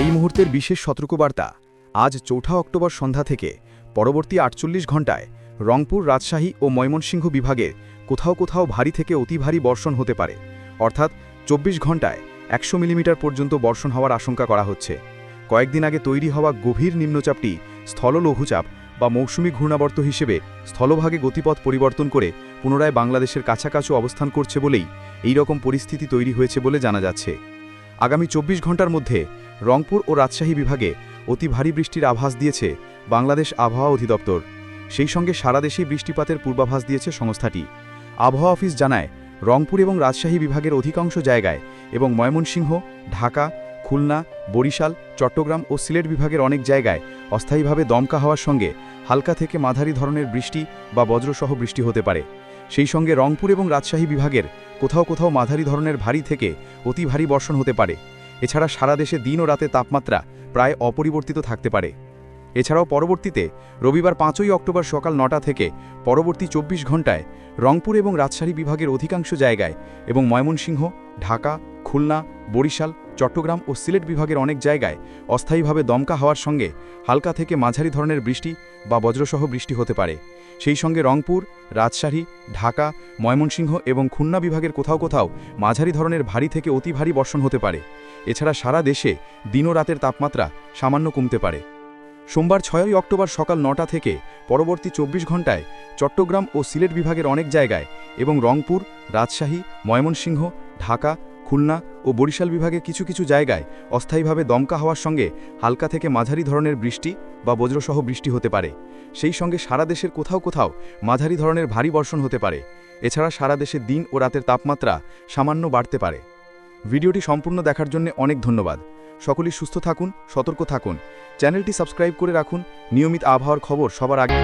এই মুহূর্তের বিশেষ সতর্কবার্তা, আজ চৌঠা অক্টোবর সন্ধ্যা থেকে পরবর্তী আটচল্লিশ ঘণ্টায় রংপুর, রাজশাহী ও ময়মনসিংহ বিভাগের কোথাও কোথাও ভারী থেকে অতি ভারী বর্ষণ হতে পারে। অর্থাৎ চব্বিশ ঘণ্টায় একশো মিলিমিটার পর্যন্ত বর্ষণ হওয়ার আশঙ্কা করা হচ্ছে। কয়েকদিন আগে তৈরি হওয়া গভীর নিম্নচাপটি স্থল লঘুচাপ বা মৌসুমি ঘূর্ণাবর্ত হিসেবে স্থলভাগে গতিপথ পরিবর্তন করে পুনরায় বাংলাদেশের কাছাকাছি অবস্থান করছে বলেই এই রকম পরিস্থিতি তৈরি হয়েছে বলে জানা যাচ্ছে। আগামী চব্বিশ ঘণ্টার মধ্যে রংপুর ও রাজশাহী বিভাগে অতি ভারী বৃষ্টির আভাস দিয়েছে বাংলাদেশ আবহাওয়া অধিদপ্তর। সেই সঙ্গে সারা দেশেই বৃষ্টিপাতের পূর্বাভাস দিয়েছে সংস্থাটি। আবহাওয়া অফিস জানায়, রংপুর এবং রাজশাহী বিভাগের অধিকাংশ জায়গায় এবং ময়মনসিংহ, ঢাকা, খুলনা, বরিশাল, চট্টগ্রাম ও সিলেট বিভাগের অনেক জায়গায় অস্থায়ীভাবে দমকা হওয়ার সঙ্গে হালকা থেকে মাঝারি ধরনের বৃষ্টি বা বজ্রসহ বৃষ্টি হতে পারে। সেই সঙ্গে রংপুর এবং রাজশাহী বিভাগের কোথাও কোথাও মাঝারি ধরনের ভারী থেকে অতি ভারী বর্ষণ হতে পারে। এছাড়া সারা দেশে দিন ও রাতে তাপমাত্রা প্রায় অপরিবর্তিত থাকতে পারে। এছাড়াও পরবর্তীতে রবিবার পাঁচই অক্টোবর সকাল নটা থেকে পরবর্তী চব্বিশ ঘন্টায় রংপুর এবং রাজশাহী বিভাগের অধিকাংশ জায়গায় এবং ময়মনসিংহ, ঢাকা, খুলনা বরিশাল, চট্টগ্রাম ও সিলেট বিভাগের অনেক জায়গায় অস্থায়ীভাবে দমকা হওয়ার সঙ্গে হালকা থেকে মাঝারি ধরনের বৃষ্টি বা বজ্রসহ বৃষ্টি হতে পারে। সেই সঙ্গে রংপুর, রাজশাহী, ঢাকা, ময়মনসিংহ এবং খুলনা বিভাগের কোথাও কোথাও মাঝারি ধরনের ভারী থেকে অতি ভারী বর্ষণ হতে পারে। এছাড়া সারা দেশে দিন ও রাতের তাপমাত্রা সামান্য কমতে পারে। সোমবার ছয়ই অক্টোবর সকাল নটা থেকে পরবর্তী চব্বিশ ঘন্টায় চট্টগ্রাম ও সিলেট বিভাগের অনেক জায়গায় এবং রংপুর, রাজশাহী, ময়মনসিংহ, ঢাকা, খুলনা ও বরিশাল বিভাগে কিছু কিছু জায়গায় অস্থায়ীভাবে দমকা হওয়ার সঙ্গে হালকা থেকে মাঝারি ধরনের বৃষ্টি বা বজ্রসহ বৃষ্টি হতে পারে। সেই সঙ্গে সারা দেশের কোথাও কোথাও মাঝারি ধরনের ভারী বর্ষণ হতে পারে। এছাড়া সারা দেশে দিন ও রাতের তাপমাত্রা সামান্য বাড়তে পারে। ভিডিওটি সম্পূর্ণ দেখার জন্য অনেক ধন্যবাদ। সকলেই সুস্থ থাকুন, সতর্ক থাকুন। চ্যানেলটি সাবস্ক্রাইব করে রাখুন। নিয়মিত আবহাওয়ার খবর সবার আগে